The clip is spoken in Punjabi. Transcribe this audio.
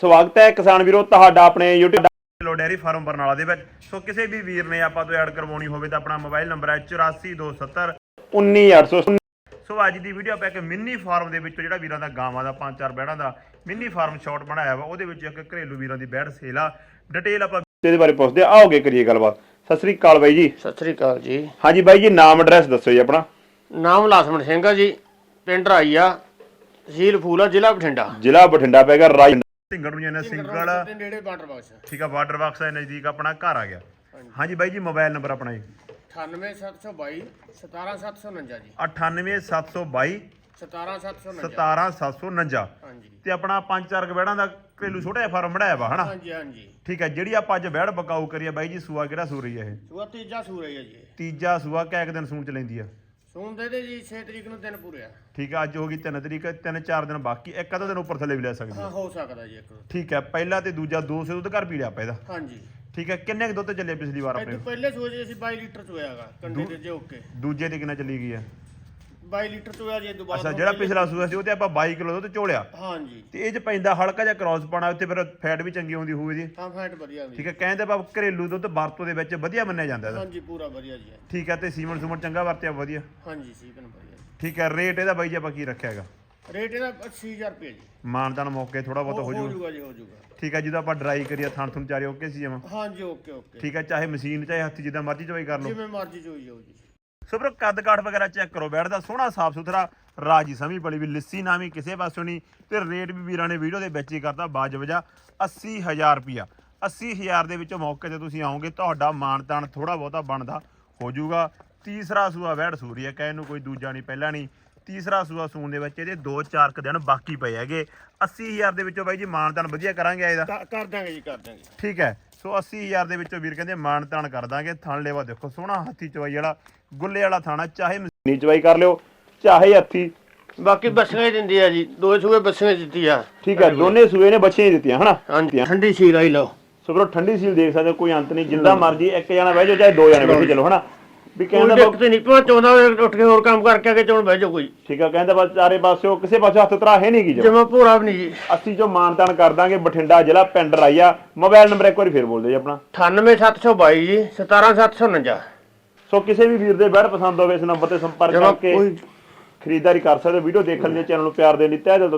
ਸਵਾਗਤ ਹੈ ਕਿਸਾਨ ਵੀਰੋ ਤੁਹਾਡਾ ਆਪਣੇ YouTube ਲੋ ਡੈਰੀ ਫਾਰਮ ਬਰਨਾਲਾ ਦੇ ਵਿੱਚ। ਸੋ ਕਿਸੇ ਵੀ ਵੀਰ ਨੇ ਆਪਾਂ ਤੋਂ ਐਡ ਕਰਵਾਉਣੀ ਹੋਵੇ ਤਾਂ ਆਪਣਾ ਮੋਬਾਈਲ ਨੰਬਰ ਹੈ 84270 19800 ਸੋ ਅੱਜ ਦੀ ਵੀਡੀਓ ਆਪਾਂ ਇੱਕ ਮਿੰਨੀ ਫਾਰਮ ਦੇ ਵਿੱਚ ਜਿਹੜਾ ਵੀਰਾਂ ਦਾ ਗਾਵਾਂ ਦਾ ਪੰਜ ਚਾਰ ਬੈੜਾਂ ਦਾ ਮਿੰਨੀ ਫਾਰਮ ਸ਼ਾਟ ਬਣਾਇਆ ਵਾ ਉਹਦੇ ਵਿੱਚ ਇੱਕ ਘਰੇਲੂ ਵੀਰਾਂ ਦੀ ਬੈੜ ਸੇਲ ਆ। ਡਿਟੇਲ ਆਪਾਂ ਇਹਦੇ ਬਾਰੇ ਪੁੱਛਦੇ ਆ ਆਓਗੇ ਕਰੀਏ ਗੱਲਬਾਤ। ਸਤਿ ਸ੍ਰੀ ਅਕਾਲ ਬਾਈ ਜੀ। ਸਤਿ ਸ੍ਰੀ ਅਕਾਲ ਜੀ। ਹਾਂਜੀ ਬਾਈ ਜੀ ਨਾਮ ਐਡਰੈਸ ਦੱਸੋ ਜੀ ਆਪਣਾ। ਨਾਮ ਲਾਸਮਣ ਸਿੰਘ ਆ ਜੀ। ਪਿੰਡ ਰਾਈਆ ਤਹਿਸੀਲ ਫੂਲਾ ਜ਼ਿਲ੍ਹਾ ਬਠਿੰਡਾ। ਜ਼ਿਲ੍ਹਾ ਬਠਿੰਡਾ ਪੈਗਾ ਰਾਜ ਸਿੰਗਲ ਨੂੰ ਜਾਨਾ ਸਿੰਗਲ ਦੇ ਨੇੜੇ ਬਾਰਡਰ ਬਾਕਸ ਠੀਕ ਆ ਵਾਟਰ ਬਾਕਸ ਦੇ ਨਜ਼ਦੀਕ ਆਪਣਾ ਘਰ ਆ ਗਿਆ। ਹਾਂਜੀ। ਬਾਈ ਜੀ ਮੋਬਾਈਲ ਨੰਬਰ ਆਪਣਾ ਜੀ। 98722 17749 ਜੀ। 98722 17749 17749 ਹਾਂਜੀ। ਤੇ ਆਪਣਾ ਪੰਜ ਚਾਰ ਗਵੈੜਾਂ ਦਾ ਘਰੇਲੂ ਛੋਟਾ ਜਿਹਾ ਫਾਰਮ ਬਣਾਇਆ ਵਾ ਹਨਾ? ਹਾਂਜੀ ਹਾਂਜੀ। ਠੀਕ ਹੈ ਜਿਹੜੀ ਆਪਾਂ ਅੱਜ ਬੈੜ ਬਕਾਊ ਕਰੀਏ ਬਾਈ ਜੀ ਸੂਆ ਕਿਹੜਾ ਸੂ ਰਹੀ ਹੈ ਇਹ? ਸੂਆ ਤੀਜਾ ਸੂਰ ਹੈ ਜੀ ਤੀਜਾ ਸੂਆ ਕਿਆ ਇੱਕ ਦਿਨ ਸੂਣ ਚ ਲੈਂਦੀ ਆ? ਸੂਨ ਦੇ ਦੇ ਜੀ 6 ਤਰੀਕ ਨੂੰ ਦਿਨ ਪੂਰੇ ਆ। ਠੀਕ ਆ ਅੱਜ ਹੋ ਗਈ 3 ਤਰੀਕ 3 4 ਦਿਨ ਬਾਕੀ ਇੱਕ ਅੱਧਾ ਦਿਨ ਉੱਪਰ ਥੱਲੇ ਵੀ ਲੈ ਸਕਦੇ ਹਾਂ ਹੋ। ਸਕਦਾ ਜੀ ਇੱਕ। ਠੀਕ ਹੈ ਪਹਿਲਾ ਤੇ ਦੂਜਾ ਦੋ ਸੇ ਦੁੱਧ ਘਰ ਪੀ ਲਿਆ ਆਪਾਂ ਇਹਦਾ। ਹਾਂਜੀ। ਠੀਕ ਹੈ ਕਿੰਨੇ ਕੁ ਦੁੱਧ ਚੱਲੇ ਪਿਛਲੀ ਵਾਰ ਆਪਣੇ? ਪਹਿਲੇ ਜੀ ਅਸੀਂ 22 ਲੀਟਰ ਚੋਇਆਗਾ ਕੰਡੇ ਦੇ ਜੇ ਓਕੇ। ਦੂਜੇ ਤੇ ਕਿੰਨਾ ਚੱਲੀ ਗਈ ਆ? 22 ਲੀਟਰ ਚੋਇਆ ਜੀ ਦੁਬਾਰਾ ਅੱਛਾ ਜਿਹੜਾ ਪਿਛਲਾ ਸੂਆ ਸੀ ਉਹ ਤੇ ਆਪਾਂ 22 ਕਿਲੋ ਦੁੱਧ ਝੋਲਿਆ। ਹਾਂਜੀ। ਤੇ ਇਹ ਚ ਪੈਂਦਾ ਹਲਕਾ ਜਿਹਾ ਕ੍ਰਾਸ ਪਾਣਾ ਉੱਤੇ ਫਿਰ ਫੈਟ ਵੀ ਚੰਗੀ ਹੁੰਦੀ ਹੋਊਗੀ ਜੀ ਹਾਂ ਫੈਟ ਵਧੀਆ ਹੁੰਦੀ ਠੀਕ ਹੈ ਕਹਿੰਦੇ ਬਾਬ ਘਰੇਲੂ ਦੁੱਧ ਵਰਤੋਂ ਦੇ ਵਿੱਚ ਵਧੀਆ ਮੰਨਿਆ ਜਾਂਦਾ ਇਹਦਾ। ਹਾਂਜੀ ਪੂਰਾ ਵਧੀਆ ਜੀ। ਠੀਕ ਹੈ ਤੇ ਸੀਮਨ ਸੁਮਨ ਚੰਗਾ ਵਰਤਿਆ ਵਧੀਆ। ਹਾਂਜੀ ਸੀਕਨ ਵਧੀਆ। ਠੀਕ ਹੈ ਰੇਟ ਇਹਦਾ ਬਾਈ ਜੀ ਆਪਾਂ ਕੀ ਰੱਖਿਆ ਹੈਗਾ? ਰੇਟ ਇਹਦਾ 80000 ਰੁਪਏ ਜੀ। ਮਾਨਦਾਨ ਮੌਕੇ ਥੋੜਾ ਬਹੁਤ ਹੋ ਹੋ ਜੂ ਜਾਊਗਾ ਜੀ ਹੋ ਜਾਊਗਾ। ਠੀਕ ਹੈ ਜਦੋਂ ਆਪਾਂ ਡਰਾਈ ਕਰੀਏ ਥਣ ਥਣ ਚਾਰੇ ਓਕੇ ਸੀ ਜਮਾ। ਹਾਂਜੀ ਓਕੇ ਓਕੇ। ਠੀਕ ਹੈ ਚਾਹੇ ਮਸ਼ੀਨ ਚਾਹੇ ਹੱਥੀ ਜਿੱਦਾਂ ਮਰਜ਼ੀ ਚਵਾਈ ਕਰ ਲਓ। ਜਿਵੇਂ ਮਰਜ਼ੀ ਚੋਈ ਜਾਓ ਜੀ। ਸੋ ਬਰੋ ਕੱਦ ਕਾਠ ਵਗੈਰਾ ਚੈੱਕ ਕਰੋ ਬੈਠਦਾ ਸੋਹਣਾ ਸਾਫ਼ ਸੁਥਰਾ ਰਾਜੀ ਸਮੀ ਬੜੀ ਵੀ ਲਿੱਸੀ ਨਾ ਵੀ ਕਿਸੇ ਪਾਸੋਂ ਨਹੀਂ ਤੇ ਰੇਟ ਵੀ ਵੀਰਾਂ ਨੇ ਵੀਡੀਓ ਦੇ ਵਿੱਚ ਹੀ ਕਰਤਾ ਬਾਜਵਜਾ 80000 ਰੁਪਿਆ 80000 ਦੇ ਵਿੱਚੋਂ ਮੌਕੇ ਤੇ ਤੁਸੀਂ ਆਓਗੇ ਤੁਹਾਡਾ ਮਾਨਤਾਨ ਥੋੜਾ ਬਹੁਤਾ ਬਣਦਾ ਹੋ ਜਾਊਗਾ ਤੀਸਰਾ ਸੂਆ ਵੈੜ ਸੂਰੀ ਹੈ ਕਹਿ ਨੂੰ ਕੋਈ ਦੂਜਾ ਨਹੀਂ ਪਹਿਲਾ ਨਹੀਂ। ਤੀਸਰਾ ਸੂਆ ਸੂਣ ਦੇ ਵਿੱਚ ਇਹਦੇ 2-4 ਕ ਦਿਨ ਬਾਕੀ ਪਏ ਹੈਗੇ। 80000 ਦੇ ਵਿੱਚੋਂ ਬਾਈ ਜੀ ਮਾਨਤਾਨ ਵਧੀਆ ਕਰਾਂਗੇ ਇਹਦਾ ਕਰ ਦਾਂਗੇ ਜੀ ਕਰ ਦਾਂਗੇ ਠੀਕ ਹੈ। ਸੋ 80000 ਦੇ ਵਿੱਚੋਂ ਵੀਰ ਕਹਿੰਦੇ ਮਾਣ ਤਾਣ ਕਰ ਦਾਂਗੇ। ਥਣ ਲੈਵਾ ਦੇਖੋ ਸੋਹਣਾ ਹੱਥੀ ਚਵਾਈ ਵਾਲਾ ਗੁੱਲੇ ਵਾਲਾ ਥਾਣਾ ਚਾਹੇ ਮਸ਼ੀਨੀ ਚਵਾਈ ਕਰ ਲਿਓ ਚਾਹੇ ਹੱਥੀ। ਬਾਕੀ ਬੱਸੀਆਂ ਹੀ ਦਿੰਦੀ ਆ ਜੀ ਦੋ ਸੂਏ ਬੱਸੀਆਂ ਦਿੱਤੀ ਆ। ਠੀਕ ਹੈ ਦੋਨੇ ਸੂਏ ਨੇ ਬੱਚੀਆਂ ਹੀ ਦਿੱਤੀਆਂ ਹਨਾ? ਹਾਂਜੀ ਠੰਡੀ ਸੀਲ ਆਈ ਲਓ। ਸੋ ਬਰੋ ਠੰਡੀ ਸੀਲ ਦੇਖ ਸਕਦੇ ਹੋ ਕੋਈ ਅੰਤ ਨਹੀਂ ਜਿੰਦਾ ਮਰਜ਼ੀ ਇੱਕ ਜਣਾ ਬਹਿ ਜਾਓ ਚਾਹੇ ਦੋ ਜਣੇ ਬੈਠੋ ਚਲੋ ਹਨਾ? ਵੀ ਕੋਈ ਕਹਿੰਦਾ ਦਿੱਕਤ ਨਹੀਂ ਪਾ ਚਾਹੁੰਦਾ ਉੱਠ ਕੇ ਹੋਰ ਕੰਮ ਕਰਕੇ ਆ ਕੇ ਚੋਣ ਬਹਿ ਜਾਓ ਕੋਈ। ਠੀਕ ਹੈ ਕਹਿੰਦਾ ਬਸ ਚਾਰੇ ਪਾਸਿਓ ਕਿਸੇ ਪਾਸੇ ਹੱਥ ਤਰਾ ਹੈ ਨਹੀਂ ਜੋ ਜਮਾ ਭੋਰਾ ਵੀ ਨਹੀਂ ਜੀ 80 ਚੋਂ ਮਾਨ ਤਾਣ ਕਰ ਦਾਂਗੇ ਬਠਿੰਡਾ ਜ਼ਿਲ੍ਹਾ ਪਿੰਡ ਰਾਈਆ ਮੋਬਾਈਲ ਨੰਬਰ ਇੱਕ ਵਾਰੀ ਫੇਰ ਬੋਲ ਦਿਓ ਜੀ ਆਪਣਾ। 98722 ਜੀ 17749 ਸੋ ਕਿਸੇ ਵੀ ਵੀਰ ਦੇ ਬੈਡ ਪਸੰਦ ਹੋਵੇ ਇਸ ਨੰਬਰ ਤੇ ਸੰਪਰਕ ਜਮਾ ਕਰਕੇ ਕੋਈ ਖਰੀਦਦਾਰੀ ਕਰ ਸਕਦੇ ਹੋ। ਵੀਡੀਓ ਦੇਖਣ ਲਈ ਚੈਨਲ ਨੂੰ ਪਿਆਰ ਦੇਣ ਲਈ ਤਹਿ ਦਿਲ ਤੋਂ